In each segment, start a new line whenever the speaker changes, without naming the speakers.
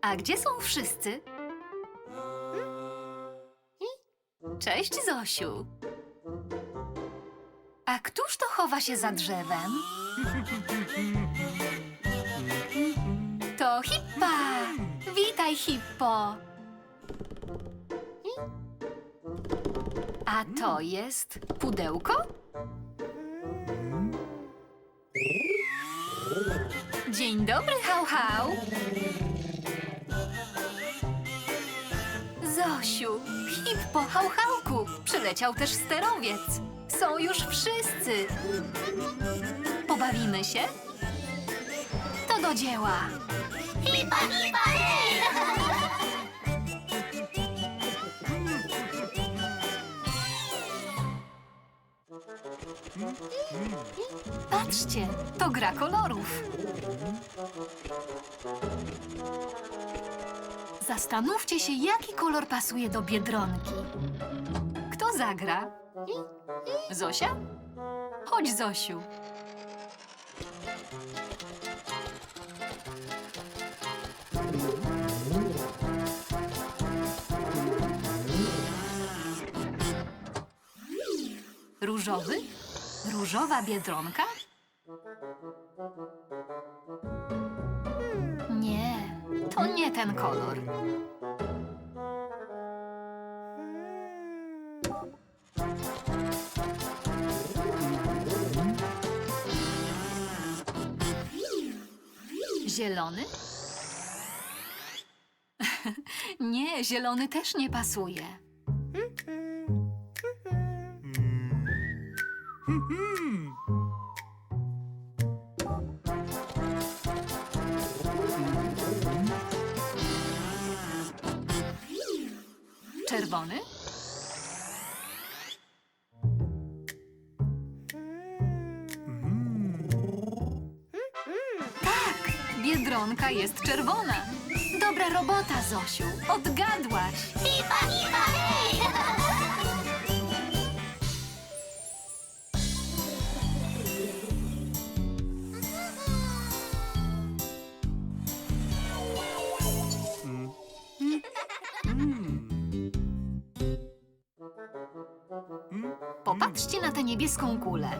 A gdzie są wszyscy? Cześć, Zosiu. A któż to chowa się za drzewem? To Hippa! Witaj, Hippo! A to jest pudełko? Dzień dobry, hał, hał! Zosiu, Hippo, hał, hałku! Przyleciał też sterowiec. Są już wszyscy. Pobawimy się? To do dzieła.
Hipa, hipa, hej!
Patrzcie, to gra kolorów. Zastanówcie się, jaki kolor pasuje do biedronki. Kto zagra? Zosia? Chodź, Zosiu. Różowy? Różowa biedronka? Nie, to nie ten kolor. Zielony? nie, zielony też nie pasuje. Czerwony? Tak, biedronka jest czerwona. Dobra robota, Zosiu. Odgadłaś.
Hipa, hipa,
Popatrzcie na tę niebieską kulę.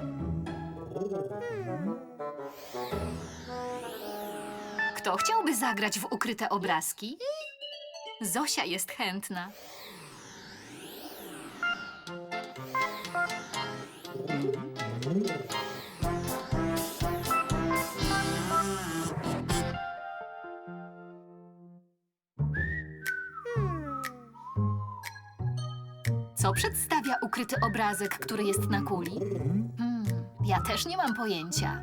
Kto chciałby zagrać w ukryte obrazki? Zosia jest chętna. Co przedstawia ukryty obrazek, który jest na kuli? Hmm, ja też nie mam pojęcia.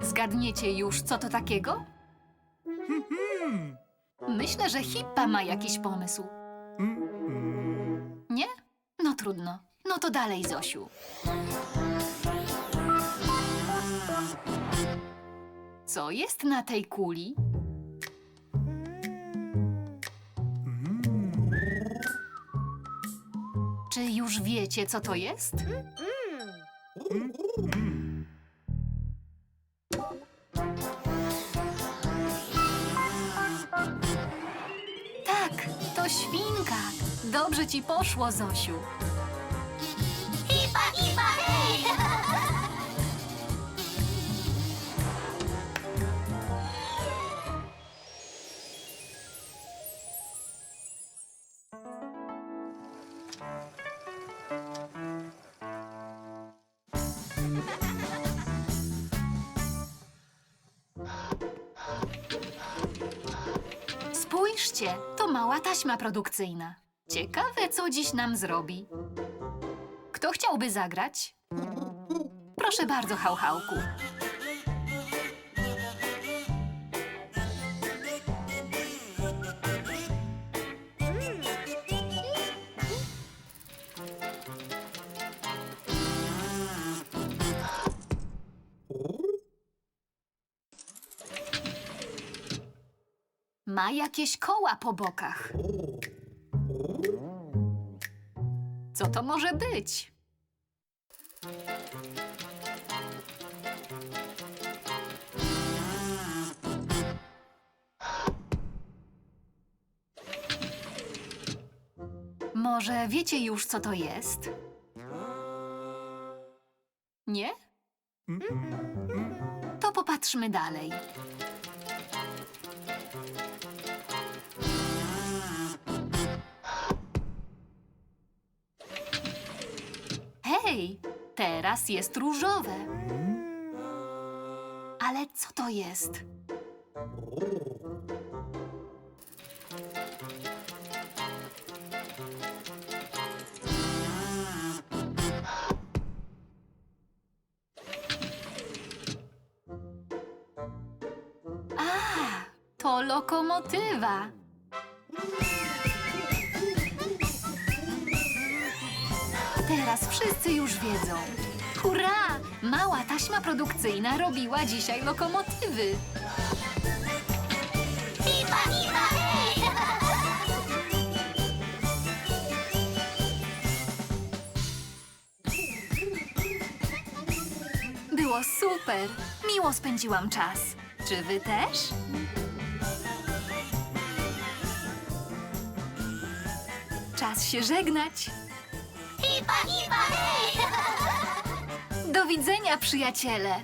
Zgadniecie już, co to takiego? Myślę, że Hippa ma jakiś pomysł. Nie? No trudno. No to dalej, Zosiu. Co jest na tej kuli? Czy już wiecie, co to jest? Tak, to świnka. Dobrze ci poszło, Zosiu. Spójrzcie, to mała taśma produkcyjna. Ciekawe, co dziś nam zrobi. Kto chciałby zagrać? Proszę bardzo, hałhałku. Ma jakieś koła po bokach. Co to może być? Może wiecie już, co to jest? Nie? To popatrzmy dalej. Hej, teraz jest różowe. Ale co to jest? A, to lokomotywa. Teraz wszyscy już wiedzą. Hurra! Mała taśma produkcyjna robiła dzisiaj lokomotywy.
Hipa, hej!
Było super. Miło spędziłam czas. Czy wy też? Czas się żegnać.
Hipa, hipa, hej!
Do widzenia, przyjaciele.